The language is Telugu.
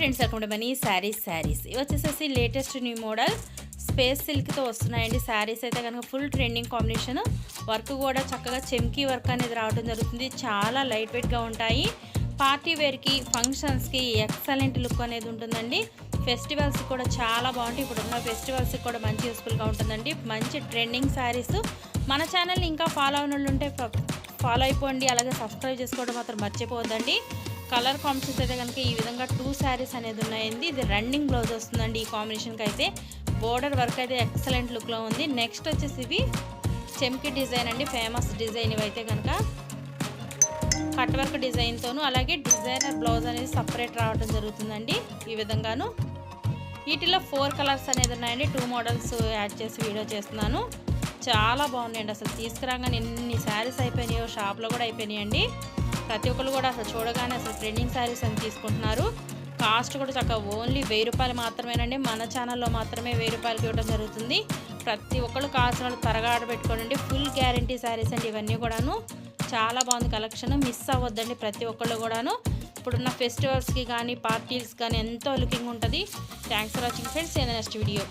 ఫ్రెండ్స్ అక్కడ మనీ శారీస్ శారీస్ ఇవి వచ్చేసేసి లేటెస్ట్ న్యూ మోడల్ స్పేస్ సిల్క్తో వస్తున్నాయండి. శారీస్ అయితే కనుక ఫుల్ ట్రెండింగ్ కాంబినేషన్ వర్క్ కూడా చక్కగా చెమ్కీ వర్క్ అనేది రావడం జరుగుతుంది. చాలా లైట్ వెయిట్గా ఉంటాయి. పార్టీ వేర్కి ఫంక్షన్స్కి ఎక్సలెంట్ లుక్ అనేది ఉంటుందండి. ఫెస్టివల్స్ కూడా చాలా బాగుంటాయి. ఇప్పుడు ఉన్న ఫెస్టివల్స్కి కూడా మంచి యూస్ఫుల్గా ఉంటుందండి. మంచి ట్రెండింగ్ శారీస్ మన ఛానల్ని ఇంకా ఫాలో అయిన వాళ్ళు ఉంటే ఫాలో అయిపోండి. అలాగే సబ్స్క్రైబ్ చేసుకోవడం మాత్రం మర్చిపోవద్దండి. కలర్ కాంబినేషన్స్ అయితే కనుక ఈ విధంగా టూ శారీస్ అనేది ఉన్నాయండి. ఇది రన్నింగ్ బ్లౌజ్ వస్తుందండి ఈ కాంబినేషన్కి అయితే. బోర్డర్ వర్క్ అయితే ఎక్సలెంట్ లుక్లో ఉంది. నెక్స్ట్ వచ్చేసి ఇవి చెమ్కి డిజైన్ అండి. ఫేమస్ డిజైన్ ఇవైతే అయితే కనుక. కట్ వర్క్ డిజైన్తోను అలాగే డిజైనర్ బ్లౌజ్ అనేది సపరేట్ రావడం జరుగుతుందండి ఈ విధంగాను. వీటిలో ఫోర్ కలర్స్ అనేది ఉన్నాయండి. టూ మోడల్స్ యాడ్ చేసి వీడియో చేస్తున్నాను. చాలా బాగున్నాయండి. అసలు తీసుకురాగానే ఎన్ని శారీస్ అయిపోయినాయో షాప్లో కూడా అయిపోయినాయండి. ప్రతి ఒక్కరు కూడా అసలు చూడగానే అసలు ట్రెండింగ్ శారీస్ అని తీసుకుంటున్నారు. కాస్ట్ కూడా చక్కగా ఓన్లీ వెయ్యి రూపాయలు మాత్రమేనండి. మన ఛానల్లో మాత్రమే వెయ్యి రూపాయలకి ఇవ్వడం జరుగుతుంది. ప్రతి ఒక్కరు కావాల్సిన వాళ్ళు త్వరగా ఆర్డర్ పెట్టుకోండి ఫుల్ గ్యారంటీ శారీస్ అండి ఇవన్నీ కూడాను. చాలా బాగుంది కలెక్షన్ మిస్ అవ్వద్దండి ప్రతి ఒక్కళ్ళు కూడాను. ఇప్పుడున్న ఫెస్టివల్స్కి కానీ పార్టీస్ కానీ ఎంతో లుకింగ్ ఉంటుంది. Thanks for watching friends next video